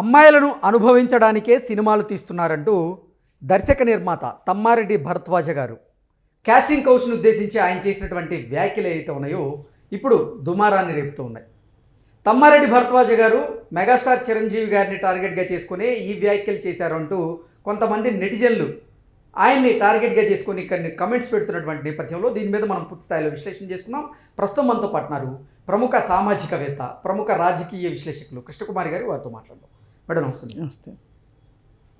అమ్మాయిలను అనుభవించడానికే సినిమాలు తీస్తున్నారంటూ దర్శక నిర్మాత తమ్మారెడ్డి భరద్వాజ గారు. కాస్టింగ్ కౌచ్ను ఉద్దేశించి ఆయన చేసినటువంటి వ్యాఖ్యలు ఏవైతే ఉన్నాయో ఇప్పుడు దుమారాన్ని రేపుతూ ఉన్నాయి. తమ్మారెడ్డి భరద్వాజ గారు మెగాస్టార్ చిరంజీవి గారిని టార్గెట్గా చేసుకుని ఈ వ్యాఖ్యలు చేశారంటూ కొంతమంది నెటిజన్లు ఆయన్ని టార్గెట్గా చేసుకొని ఇక్కడ కమెంట్స్ పెడుతున్నటువంటి నేపథ్యంలో దీని మీద మనం పూర్తి స్థాయిలో విశ్లేషణ చేసుకున్నాం ప్రస్తుతం మనతో పాటున్నారు ప్రముఖ సామాజికవేత్త ప్రముఖ రాజకీయ విశ్లేషకులు కృష్ణకుమారి గారు వారితో మాట్లాడదాం. మేడం వస్తుంది. నమస్తే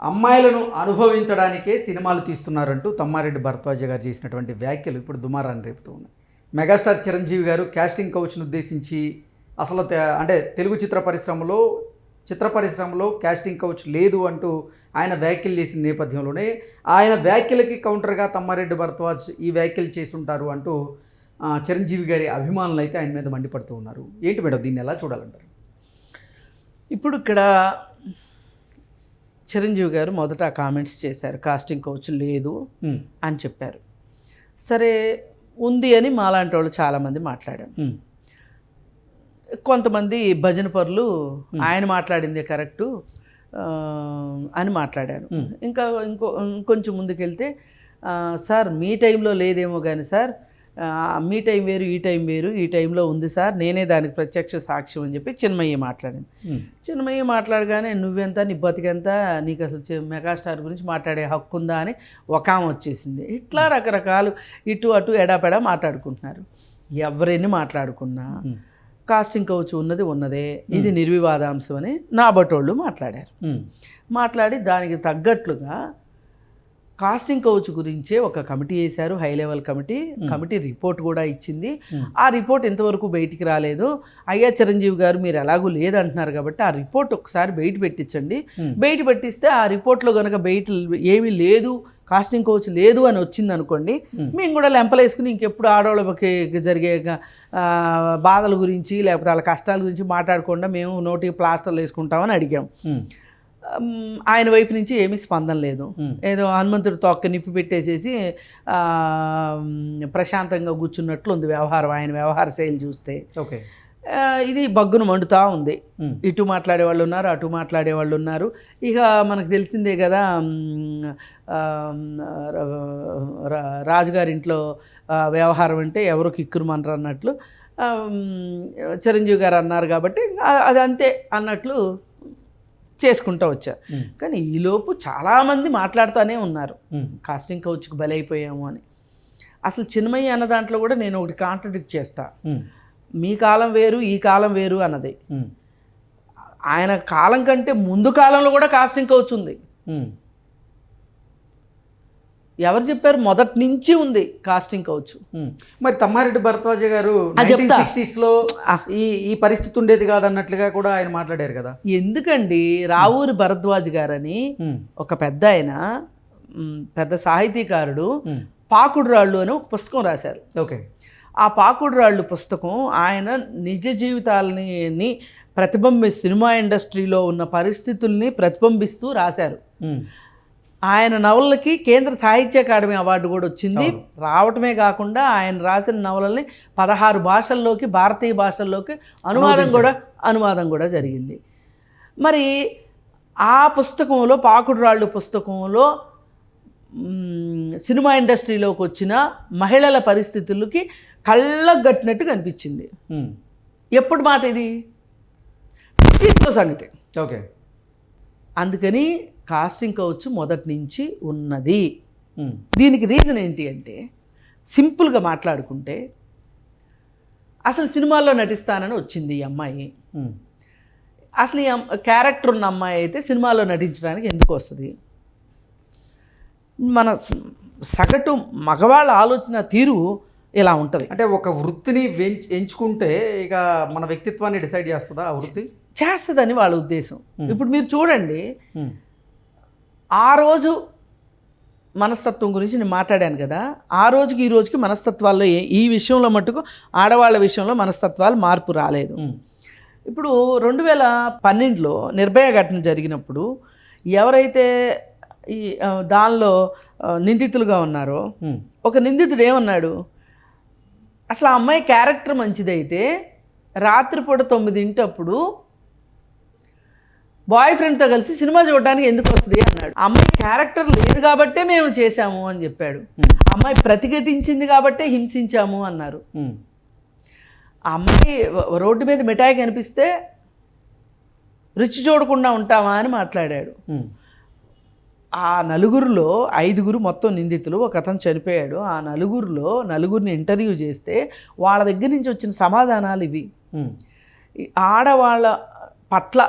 అమ్మాయిలను అనుభవించడానికే సినిమాలు తీస్తున్నారంటూ తమ్మారెడ్డి భరద్వాజ గారు చేసినటువంటి వ్యాఖ్యలు ఇప్పుడు దుమారాన్ని రేపుతూ ఉన్నాయి. మెగాస్టార్ చిరంజీవి గారు కాస్టింగ్ కౌచ్ను ఉద్దేశించి అసలు అంటే తెలుగు చిత్ర పరిశ్రమలో చిత్ర పరిశ్రమలో కాస్టింగ్ కౌచ్ లేదు అంటూ ఆయన వ్యాఖ్యలు చేసిన నేపథ్యంలోనే ఆయన వ్యాఖ్యలకి కౌంటర్గా తమ్మారెడ్డి భరద్వాజ్ ఈ వ్యాఖ్యలు చేసి ఉంటారు అంటూ చిరంజీవి గారి అభిమానులు అయితే ఆయన మీద మండిపడుతూ ఉన్నారు. ఏంటి మేడం దీన్ని ఎలా చూడాలంటారు? ఇప్పుడు ఇక్కడ చిరంజీవి గారు మొదట కామెంట్స్ చేశారు కాస్టింగ్ కోచ్ లేదు అని చెప్పారు. సరే ఉంది అని మాలాంటి వాళ్ళు చాలామంది మాట్లాడారు. కొంతమంది భజన పరులు ఆయన మాట్లాడిందే కరెక్టు అని మాట్లాడారు. ఇంకా ఇంకో ఇంకొంచెం ముందుకెళ్తే సార్ మీ టైంలో లేదేమో కానీ సార్ మీ టైం వేరు ఈ టైం వేరు ఈ టైంలో ఉంది సార్ నేనే దానికి ప్రత్యక్ష సాక్ష్యం అని చెప్పి చిన్మయ్య మాట్లాడింది. చిన్మయ్య మాట్లాడగానే నువ్వెంత నీ బతికెంత నీకు అసలు మెగాస్టార్ గురించి మాట్లాడే హక్కు ఉందా? అని ఒక ఆమె వచ్చేసింది. ఇట్లా రకరకాలు ఇటు అటు ఎడాపెడా మాట్లాడుకుంటున్నారు. ఎవరెన్ని మాట్లాడుకున్నా కాస్టింగ్ కౌచ్ ఉన్నది ఉన్నదే ఇది నిర్వివాదాంశం అని నా బటోళ్ళు మాట్లాడారు. మాట్లాడి దానికి తగ్గట్లుగా కాస్టింగ్ కౌచ్ గురించే ఒక కమిటీ వేశారు high level committee. Committee report కూడా ఇచ్చింది. ఆ రిపోర్ట్ ఇంతవరకు బయటికి రాలేదు. అయ్యా చిరంజీవి గారు మీరు ఎలాగూ లేదంటున్నారు కాబట్టి ఆ రిపోర్ట్ ఒకసారి బయట పెట్టించండి. బయట పెట్టిస్తే ఆ రిపోర్ట్లో కనుక బయట ఏమీ లేదు కాస్టింగ్ కోచ్ లేదు అని వచ్చింది అనుకోండి మేము కూడా లెంపలేసుకుని ఇంకెప్పుడు ఆడవాళ్ళకి జరిగే బాధల గురించి లేకపోతే వాళ్ళ కష్టాల గురించి మాట్లాడకుండా మేము నోటికి ప్లాస్టర్లు వేసుకుంటామని అడిగాం. ఆయన వైపు నుంచి ఏమీ స్పందన లేదు. ఏదో హనుమంతుడు తొక్క నిప్పి పెట్టేసేసి ప్రశాంతంగా కూర్చున్నట్లు ఉంది వ్యవహారం ఆయన వ్యవహార శైలి చూస్తే. ఓకే. ఇది బగ్గును మండుతూ ఉంది. ఇటు మాట్లాడే వాళ్ళు ఉన్నారు అటు మాట్లాడే వాళ్ళు ఉన్నారు. ఇక మనకు తెలిసిందే కదా రాజుగారింట్లో వ్యవహారం అంటే ఎవరు కిక్కురు మనరు అన్నట్లు చిరంజీవి గారు అన్నారు కాబట్టి అది అంతే అన్నట్లు చేసుకుంటూ వచ్చారు. కానీ ఈలోపు చాలామంది మాట్లాడుతూనే ఉన్నారు. కాస్టింగ్ కౌచ్కి బలైపోయాము అని. అసలు చిన్మయ్య అన్న దాంట్లో కూడా నేను ఒకటి కాంట్రడిక్ట్ చేస్తా. మీ కాలం వేరు ఈ కాలం వేరు అన్నది. ఆయన కాలం కంటే ముందు కాలంలో కూడా కాస్టింగ్ కౌచ్ ఉంది. ఎవరు చెప్పారు? మొదటి నుంచి ఉంది కాస్టింగ్ కౌచ్. మరి తమ్మారెడ్డి భరద్వాజ గారు ఆ, చెప్తా. సిక్స్టీస్లో ఈ ఈ పరిస్థితి ఉండేది కాదన్నట్లుగా కూడా ఆయన మాట్లాడారు కదా. ఎందుకండి? రావూరి భరద్వాజ్ గారని ఒక పెద్ద ఆయన పెద్ద సాహితీకారుడు. పాకుడు రాళ్ళు అని ఒక పుస్తకం రాశారు. ఓకే. ఆ పాకుడు రాళ్ళు పుస్తకం ఆయన నిజ జీవితాలని ప్రతిబింబి సినిమా ఇండస్ట్రీలో ఉన్న పరిస్థితుల్ని ప్రతిబింబిస్తూ రాశారు. ఆయన నవలకి కేంద్ర సాహిత్య అకాడమీ అవార్డు కూడా వచ్చింది. రావటమే కాకుండా ఆయన రాసిన నవలల్ని పదహారు భాషల్లోకి భారతీయ భాషల్లోకి అనువాదం కూడా అనువాదం కూడా జరిగింది. మరి ఆ పుస్తకంలో పాకుడు రాళ్ళు పుస్తకంలో సినిమా ఇండస్ట్రీలోకి వచ్చిన మహిళల పరిస్థితులకి కళ్ళకు కట్టినట్టు కనిపించింది. ఎప్పుడు మాట ఇది? ఫిఫ్టీస్లో సంగతి. ఓకే. అందుకని కాస్టింగ్ కౌచ్ మొదటి నుంచి ఉన్నది. దీనికి రీజన్ ఏంటి అంటే సింపుల్గా మాట్లాడుకుంటే అసలు సినిమాల్లో నటిస్తానని వచ్చింది ఈ అమ్మాయి. అసలు ఈ క్యారెక్టర్ ఉన్న అమ్మాయి అయితే సినిమాలో నటించడానికి ఎందుకు వస్తుంది? మన సగటు మగవాళ్ళ ఆలోచన తీరు ఇలా ఉంటుంది. అంటే ఒక వృత్తిని ఎంచుకుంటే ఇక మన వ్యక్తిత్వాన్ని డిసైడ్ చేస్తుందా ఆ వృత్తి? చేస్తుందని వాళ్ళ ఉద్దేశం. ఇప్పుడు మీరు చూడండి ఆ రోజు మనస్తత్వం గురించి నేను మాట్లాడాను కదా ఆ రోజుకి ఈ రోజుకి మనస్తత్వాల్లో ఈ విషయంలో మట్టుకు ఆడవాళ్ళ విషయంలో మనస్తత్వాలు మార్పు రాలేదు. ఇప్పుడు రెండు వేల పన్నెండులో నిర్భయ ఘటన జరిగినప్పుడు ఎవరైతే ఈ దానిలో నిందితులుగా ఉన్నారో ఒక నిందితుడు ఏమన్నాడు? అసలు ఆ అమ్మాయి క్యారెక్టర్ మంచిదైతే రాత్రిపూట తొమ్మిదింటప్పుడు బాయ్ ఫ్రెండ్తో కలిసి సినిమా చూడడానికి ఎందుకు వస్తుంది అన్నాడు. అమ్మాయి క్యారెక్టర్ లేదు కాబట్టే మేము చేశాము అని చెప్పాడు. అమ్మాయి ప్రతిఘటించింది కాబట్టే హింసించాము అన్నారు. అమ్మాయి రోడ్డు మీద మిఠాయి కనిపిస్తే రుచి చూడకుండా ఉంటామా అని మాట్లాడాడు. ఆ నలుగురిలో ఐదుగురు మొత్తం నిందితులు ఒక అతను చనిపోయాడు. ఆ నలుగురిలో నలుగురిని ఇంటర్వ్యూ చేస్తే వాళ్ళ దగ్గర నుంచి వచ్చిన సమాధానాలు ఇవి. ఆడవాళ్ళ పట్ల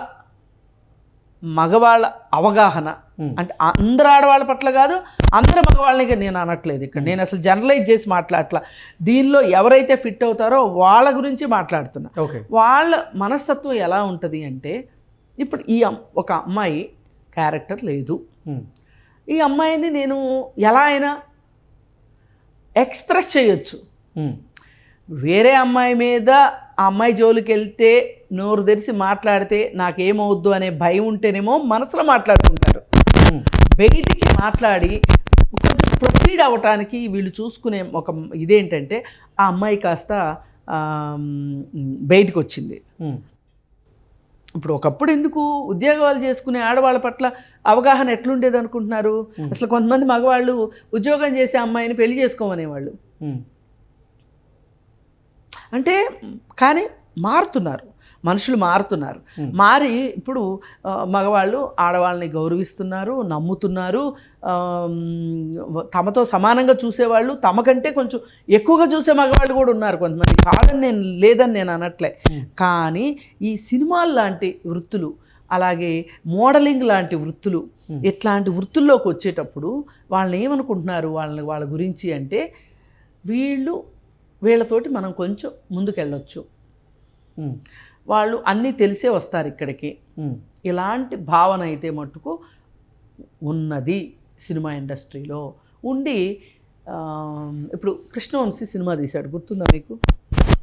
మగవాళ్ళ అవగాహన. అంటే అందరు ఆడవాళ్ళ పట్ల కాదు అందరు మగవాళ్ళని నేను అనట్లేదు ఇక్కడ. నేను అసలు జనరలైజ్ చేసి మాట్లాడట్లా. దీనిలో ఎవరైతే ఫిట్ అవుతారో వాళ్ళ గురించి మాట్లాడుతున్నా. వాళ్ళ మనస్తత్వం ఎలా ఉంటుంది అంటే ఇప్పుడు ఈ అమ్- ఒక అమ్మాయి క్యారెక్టర్ లేదు. ఈ అమ్మాయిని నేను ఎలా అయినా ఎక్స్ప్రెస్ చేయొచ్చు. వేరే అమ్మాయి మీద ఆ అమ్మాయి జోలికి వెళ్తే నోరు తెరిచి మాట్లాడితే నాకేమవుద్దు అనే భయం ఉంటేనేమో మనసులో మాట్లాడుకుంటారు. బయటికి మాట్లాడి కొంచెం ప్రొసీడ్ అవ్వటానికి వీళ్ళు చూసుకునే ఒక ఇదేంటంటే ఆ అమ్మాయి కాస్త బయటికి వచ్చింది. ఇప్పుడు ఒకప్పుడు ఎందుకు ఉద్యోగాలు చేసుకునే ఆడవాళ్ళ పట్ల అవగాహన ఎట్లుండేది అనుకుంటున్నారు అసలు కొంతమంది మగవాళ్ళు ఉద్యోగం చేసే అమ్మాయిని పెళ్ళి చేసుకోమనేవాళ్ళు. అంటే కానీ మారుతున్నారు మనుషులు మారుతున్నారు. మారి ఇప్పుడు మగవాళ్ళు ఆడవాళ్ళని గౌరవిస్తున్నారు నమ్ముతున్నారు తమతో సమానంగా చూసేవాళ్ళు తమకంటే కొంచెం ఎక్కువగా చూసే మగవాళ్ళు కూడా ఉన్నారు కొంతమంది. కాదని నేను లేదని నేను అనట్లే. కానీ ఈ సినిమాలు లాంటి వృత్తులు అలాగే మోడలింగ్ లాంటి వృత్తులు ఇట్లాంటి వృత్తుల్లోకి వచ్చేటప్పుడు వాళ్ళని ఏమనుకుంటున్నారు? వాళ్ళని వాళ్ళ గురించి అంటే వీళ్ళు వీళ్ళతోటి మనం కొంచెం ముందుకెళ్ళొచ్చు. వాళ్ళు అన్నీ తెలిసే వస్తారు ఇక్కడికి. ఇలాంటి భావన అయితే మట్టుకు ఉన్నది సినిమా ఇండస్ట్రీలో. ఉండి ఇప్పుడు కృష్ణవంశీ సినిమా తీశాడు గుర్తుందా మీకు?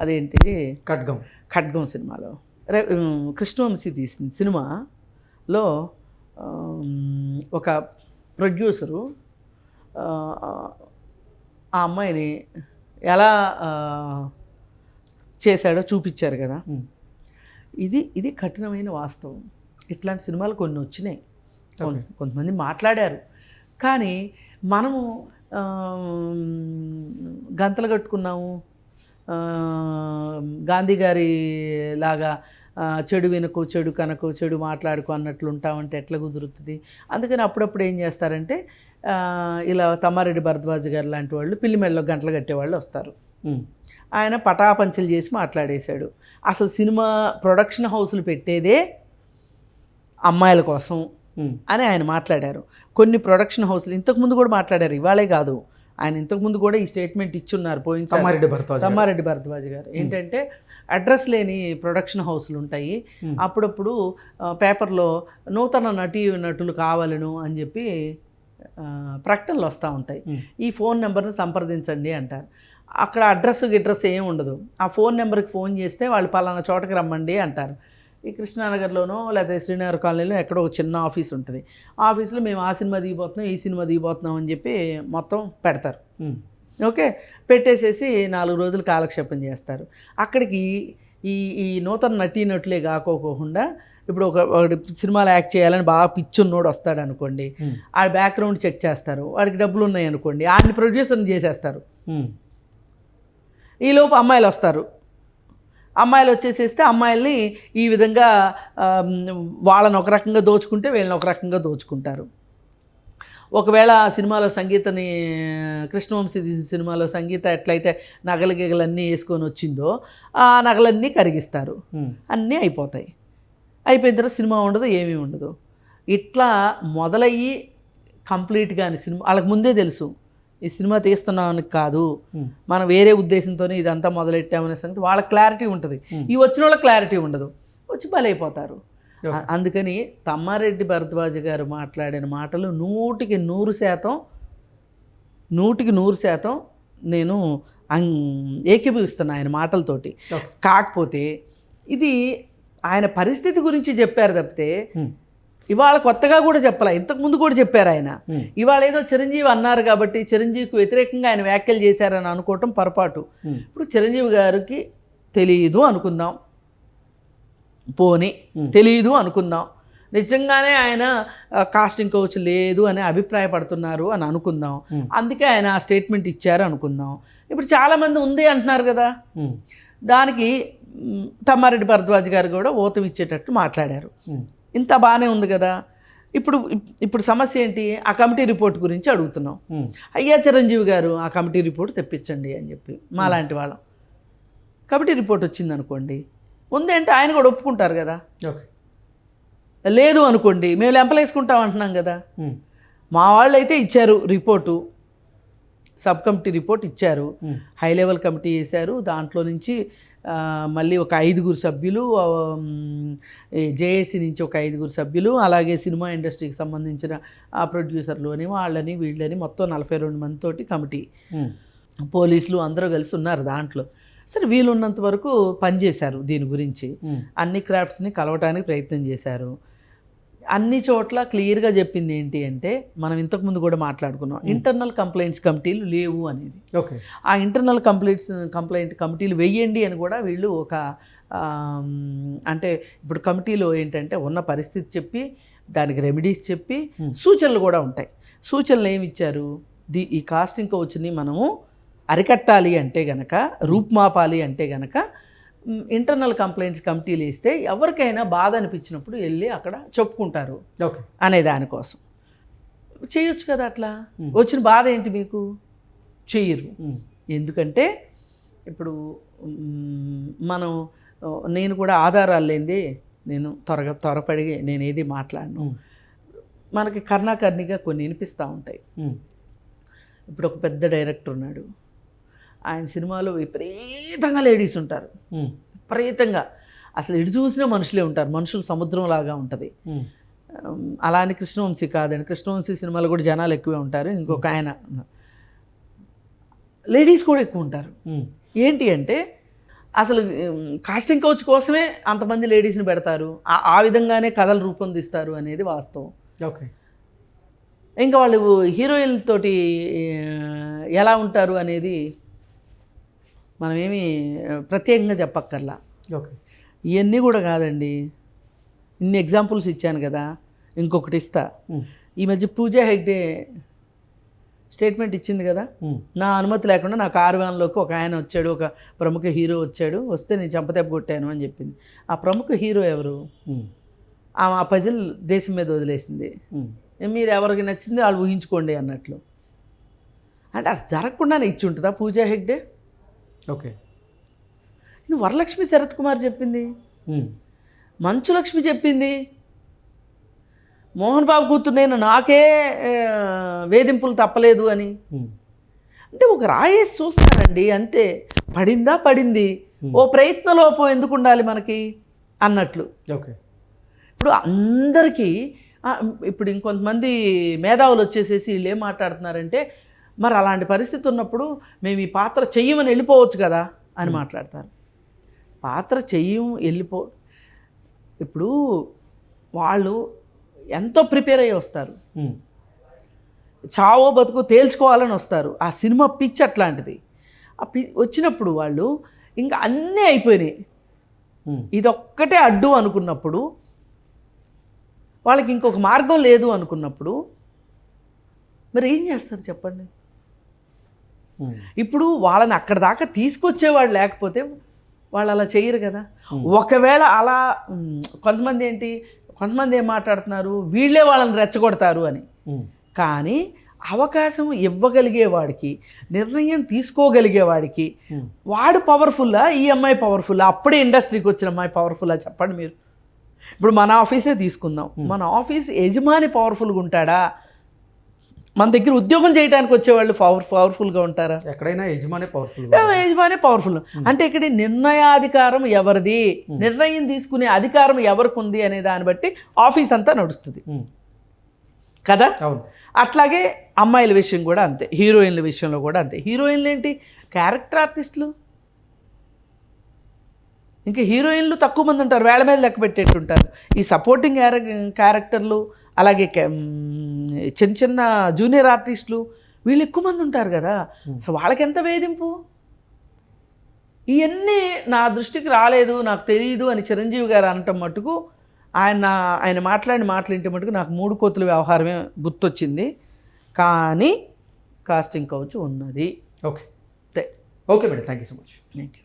అదేంటిది ఖడ్గం. ఖడ్గం సినిమాలో. రే కృష్ణవంశీ తీసిన సినిమాలో ఒక ప్రొడ్యూసరు ఆ, అమ్మాయిని ఎలా చేశాడో చూపించారు కదా. ఇది ఇది కఠినమైన వాస్తవం. ఇట్లాంటి సినిమాలు కొన్ని వచ్చినాయి. కొంతమంది మాట్లాడారు. కానీ మనము గంతలు కట్టుకున్నాము. గాంధీ గారి లాగా చెడు వినకు చెడు కనకు చెడు మాట్లాడుకో అన్నట్లు ఉంటామంటే ఎట్లా కుదురుతుంది? అందుకని అప్పుడప్పుడు ఏం చేస్తారంటే ఇలా తమ్మారెడ్డి భరద్వాజ్ గారు లాంటి వాళ్ళు పిల్లి మెడలో గంటలు కట్టేవాళ్ళు వస్తారు. ఆయన పటాపంచలు చేసి మాట్లాడేశాడు. అసలు సినిమా ప్రొడక్షన్ హౌస్లు పెట్టేదే అమ్మాయిల కోసం ఉమ్. అని ఆయన మాట్లాడారు. కొన్ని ప్రొడక్షన్ హౌస్లు ఇంతకుముందు కూడా మాట్లాడారు ఇవాళే కాదు. ఆయన ఇంతకుముందు కూడా ఈ స్టేట్మెంట్ ఇచ్చున్నారు పోయినసారి తమ్మారెడ్డి భరద్వాజ్ తమ్మారెడ్డి భరద్వాజ్ గారు. ఏంటంటే అడ్రస్ లేని ప్రొడక్షన్ హౌస్లు ఉంటాయి. అప్పుడప్పుడు పేపర్లో నూతన నటీ నటులు కావాలను అని చెప్పి ప్రకటనలు వస్తూ ఉంటాయి. ఈ ఫోన్ నెంబర్ని సంప్రదించండి అంటారు. అక్కడ అడ్రస్ గిడ్రస్ ఏం ఉండదు. ఆ ఫోన్ నెంబర్కి ఫోన్ చేస్తే వాళ్ళు పలానా చోటకి రమ్మండి అంటారు. ఈ కృష్ణానగర్లోనో లేకపోతే శ్రీనగర్ కాలనీలో ఎక్కడో ఒక చిన్న ఆఫీస్ ఉంటుంది. ఆ ఆఫీస్లో మేము ఆ సినిమా దిగిపోతున్నాం ఈ సినిమా దిగిపోతున్నాం అని చెప్పి మొత్తం పెడతారు. ఓకే? పెట్టేసేసి నాలుగు రోజులు కాలక్షేపం చేస్తారు. అక్కడికి ఈ ఈ నూతన నటీనటులే కాకోకుండా ఇప్పుడు ఒక సినిమాలో యాక్ట్ చేయాలని బాగా పిచ్చున్నోడు వస్తాడు అనుకోండి ఆ బ్యాక్గ్రౌండ్ చెక్ చేస్తారు. వాడికి డబ్బులు ఉన్నాయి అనుకోండి ఆయన్ని ప్రొడ్యూసర్ని చేసేస్తారు. ఈలోపు అమ్మాయిలు వస్తారు. అమ్మాయిలు వచ్చేసేస్తే అమ్మాయిల్ని ఈ విధంగా వాళ్ళని ఒక రకంగా దోచుకుంటే వీళ్ళని ఒక రకంగా దోచుకుంటారు. ఒకవేళ సినిమాలో సంగీతని కృష్ణవంశీ సినిమాలో సంగీత ఎట్లయితే నగలు గిగలన్నీ వేసుకొని వచ్చిందో ఆ నగలన్నీ కరిగిస్తారు. అన్నీ అయిపోతాయి. అయిపోయిన తర్వాత సినిమా ఉండదు ఏమీ ఉండదు. ఇట్లా మొదలయ్యి కంప్లీట్గా అని సినిమా వాళ్ళకి ముందే తెలుసు. ఈ సినిమా తీస్తున్నామని కాదు. మనం వేరే ఉద్దేశంతోనే ఇదంతా మొదలెట్టామనే సంగతి వాళ్ళ క్లారిటీ ఉంటుంది. ఈ వచ్చిన వాళ్ళ క్లారిటీ ఉండదు. వచ్చి బలైపోతారు. అందుకని తమ్మారెడ్డి భరద్వాజ్ గారు మాట్లాడిన మాటలు నూటికి నూరు శాతం నూటికి నూరు శాతం నేను ఏకీభవిస్తున్నా ఆయన మాటలతోటి. కాకపోతే ఇది ఆయన పరిస్థితి గురించి చెప్పారు తప్పితే. ఇవాళ కొత్తగా కూడా చెప్పాల? ఇంతకు ముందు కూడా చెప్పారు ఆయన. ఇవాళ ఏదో చిరంజీవి అన్నారు కాబట్టి చిరంజీవికి వ్యతిరేకంగా ఆయన వ్యాఖ్యలు చేశారని అనుకోవటం పొరపాటు. ఇప్పుడు చిరంజీవి గారికి తెలియదు అనుకుందాం. పోని తెలియదు అనుకుందాం. నిజంగానే ఆయన కాస్టింగ్ కోచ్ లేదు అని అభిప్రాయపడుతున్నారు అని అనుకుందాం. అందుకే ఆయన ఆ స్టేట్మెంట్ ఇచ్చారు అనుకుందాం. ఇప్పుడు చాలామంది ఉంది అంటున్నారు కదా. దానికి తమ్మారెడ్డి భరద్వాజ్ గారు కూడా ఓతం ఇచ్చేటట్టు మాట్లాడారు. ఇంత బాగానే ఉంది కదా. ఇప్పుడు ఇప్పుడు సమస్య ఏంటి? ఆ కమిటీ రిపోర్ట్ గురించి అడుగుతున్నాం. అయ్యా చిరంజీవి గారు ఆ కమిటీ రిపోర్ట్ తెప్పించండి అని చెప్పి మాలాంటి వాళ్ళం. కమిటీ రిపోర్ట్ వచ్చింది అనుకోండి ఉంది అంటే ఆయన కూడా ఒప్పుకుంటారు కదా. ఓకే. లేదు అనుకోండి మేము లెంపలేసుకుంటాం అంటున్నాం కదా. మా వాళ్ళు అయితే ఇచ్చారు రిపోర్టు. సబ్ కమిటీ రిపోర్ట్ ఇచ్చారు. హై లెవెల్ కమిటీ వేశారు. దాంట్లో నుంచి మళ్ళీ ఒక ఐదుగురు సభ్యులు జేఏసీ నుంచి ఒక ఐదుగురు సభ్యులు అలాగే సినిమా ఇండస్ట్రీకి సంబంధించిన ఆ ప్రొడ్యూసర్లు అని వాళ్ళని వీళ్ళని మొత్తం నలభై రెండు మందితోటి కమిటీ. పోలీసులు అందరూ కలిసి ఉన్నారు దాంట్లో. సరే వీలున్నంత వరకు పనిచేశారు దీని గురించి. అన్ని క్రాఫ్ట్స్ని కలవటానికి ప్రయత్నం చేశారు. అన్ని చోట్ల క్లియర్గా చెప్పింది ఏంటి అంటే మనం ఇంతకుముందు కూడా మాట్లాడుకున్నాం ఇంటర్నల్ కంప్లైంట్స్ కమిటీలు లేవు అనేది. ఓకే. ఆ ఇంటర్నల్ కంప్లైంట్స్ కంప్లైంట్ కమిటీలు వెయ్యండి అని కూడా వీళ్ళు ఒక అంటే ఇప్పుడు కమిటీలో ఏంటంటే ఉన్న పరిస్థితి చెప్పి దానికి రెమెడీస్ చెప్పి సూచనలు కూడా ఉంటాయి. సూచనలు ఏమి ఇచ్చారు? ది ఈ కాస్టింగ్ కోచ్ని మనము అరికట్టాలి అంటే గనక రూపుమాపాలి అంటే గనక ఇంటర్నల్ కంప్లైంట్స్ కమిటీలు వేస్తే ఎవరికైనా బాధ అనిపించినప్పుడు వెళ్ళి అక్కడ చెప్పుకుంటారు ఓకే. అనే దానికోసం చేయొచ్చు కదా అట్లా? వచ్చిన బాధ ఏంటి మీకు? చెయ్యరు. ఎందుకంటే ఇప్పుడు మనం నేను కూడా ఆధారాలు లేనిదే నేను త్వరగా త్వరపడి నేను ఏది మాట్లాడను. మనకి కర్ణాకర్ణిగా కొన్ని వినిపిస్తూ ఉంటాయి. ఇప్పుడు ఒక పెద్ద డైరెక్టర్ ఉన్నాడు. ఆయన సినిమాలో విపరీతంగా లేడీస్ ఉంటారు. విపరీతంగా. అసలు ఎటు చూసినా మనుషులే ఉంటారు. మనుషులు సముద్రం లాగా ఉంటుంది. అలా అని కృష్ణవంశీ కాదండి. కృష్ణవంశీ సినిమాలో కూడా జనాలు ఎక్కువే ఉంటారు. ఇంకొక ఆయన. లేడీస్ కూడా ఎక్కువ ఉంటారు. ఏంటి అంటే అసలు కాస్టింగ్ కౌచ్ కోసమే అంతమంది లేడీస్ని పెడతారు. ఆ- ఆ విధంగానే కథలు రూపొందిస్తారు అనేది వాస్తవం. ఓకే. ఇంకా వాళ్ళు హీరోయిన్లతోటి ఎలా ఉంటారు అనేది మనమేమి ప్రత్యేకంగా చెప్పక్కర్లా. ఓకే. ఇవన్నీ కూడా కాదండి. ఇన్ని ఎగ్జాంపుల్స్ ఇచ్చాను కదా ఇంకొకటి ఇస్తా. ఈ మధ్య పూజా హెగ్డే స్టేట్మెంట్ ఇచ్చింది కదా నా అనుమతి లేకుండా నా కారు వ్యాన్లోకి ఒక ఆయన వచ్చాడు ఒక ప్రముఖ హీరో వచ్చాడు వస్తే నేను చంపదెబ్బ కొట్టాను అని చెప్పింది. ఆ ప్రముఖ హీరో ఎవరు? ఆమె ఆ పజిల్ దేశం మీద వదిలేసింది. మీరు ఎవరికి నచ్చింది వాళ్ళు ఊహించుకోండి అన్నట్లు. అంటే అది జరగకుండానే ఇచ్చి ఉంటుందా పూజా హెగ్డే? ఓకే. ఇది వరలక్ష్మి శరత్ కుమార్ చెప్పింది. ఉమ్, మంచు లక్ష్మి చెప్పింది. మోహన్ బాబు కూతురు నేను నాకే వేధింపులు తప్పలేదు అని. అంటే ఒక రాయేసి చూస్తారండి అంతే పడిందా పడింది? ఓ ప్రయత్న లోపం ఎందుకు ఉండాలి మనకి? అన్నట్లు. ఓకే. ఇప్పుడు అందరికీ ఇప్పుడు ఇంకొంతమంది మేధావులు వచ్చేసేసి వీళ్ళు ఏం మాట్లాడుతున్నారంటే మరి అలాంటి పరిస్థితి ఉన్నప్పుడు మేము ఈ పాత్ర చెయ్యమని వెళ్ళిపోవచ్చు కదా అని మాట్లాడతారు. పాత్ర చెయ్యం వెళ్ళిపో ఇప్పుడు వాళ్ళు ఎంతో ప్రిపేర్ అయ్యి వస్తారు. చావో బతుకు తేల్చుకోవాలని వస్తారు. ఆ సినిమా పిచ్ అట్లాంటిది. ఆ పి వచ్చినప్పుడు వాళ్ళు ఇంకా అన్నీ అయిపోయినాయి. ఇదొక్కటే అడ్డు అనుకున్నప్పుడు వాళ్ళకి ఇంకొక మార్గం లేదు అనుకున్నప్పుడు మరి ఏం చేస్తారు చెప్పండి? ఇప్పుడు వాళ్ళని అక్కడ దాకా తీసుకొచ్చేవాడు లేకపోతే వాళ్ళు అలా చేయరు కదా. ఒకవేళ అలా కొంతమంది ఏంటి కొంతమంది ఏం మాట్లాడుతున్నారు వీళ్ళే వాళ్ళని రెచ్చగొడతారు అని. కానీ అవకాశం ఇవ్వగలిగేవాడికి నిర్ణయం తీసుకోగలిగేవాడికి. వాడు పవర్ఫుల్లా ఈ అమ్మాయి పవర్ఫుల్లా అప్పుడే ఇండస్ట్రీకి వచ్చిన అమ్మాయి పవర్ఫుల్లా చెప్పండి మీరు. ఇప్పుడు మన ఆఫీసే తీసుకుందాం. మన ఆఫీస్ యజమాని పవర్ఫుల్గా ఉంటాడా? మన దగ్గర ఉద్యోగం చేయడానికి వచ్చేవాళ్ళు పవర్ పవర్ఫుల్గా ఉంటారా? ఎక్కడైనా యజమానే పవర్ఫుల్ యజమానే పవర్ఫుల్ అంటే ఇక్కడ నిర్ణయాధికారం ఎవరిది? నిర్ణయం తీసుకునే అధికారం ఎవరికి ఉంది అనే దాన్ని బట్టి ఆఫీస్ అంతా నడుస్తుంది. కదా? అవును. అట్లాగే అమ్మాయిల విషయం కూడా అంతే హీరోయిన్ల విషయంలో కూడా అంతే. హీరోయిన్లు ఏంటి? క్యారెక్టర్ ఆర్టిస్టులు ఇంకా హీరోయిన్లు తక్కువ మంది ఉంటారు వేళ మీద లెక్క పెట్టేట్టుంటారు. ఈ సపోర్టింగ్ క్యారెక్టర్లు అలాగే చిన్న చిన్న జూనియర్ ఆర్టిస్టులు వీళ్ళు ఎక్కువ మంది ఉంటారు కదా. సో వాళ్ళకి ఎంత వేధింపు? ఇవన్నీ నా దృష్టికి రాలేదు నాకు తెలియదు అని చిరంజీవి గారు అనటం మటుకు ఆయన ఆయన మాట్లాడిన మాటలు ఇంటి మటుకు నాకు మూడు కోతుల వ్యవహారమే గుర్తొచ్చింది. కానీ కాస్టింగ్ కౌచ్ ఉన్నది. Okay. Okay madam. Thank you so much. Thank you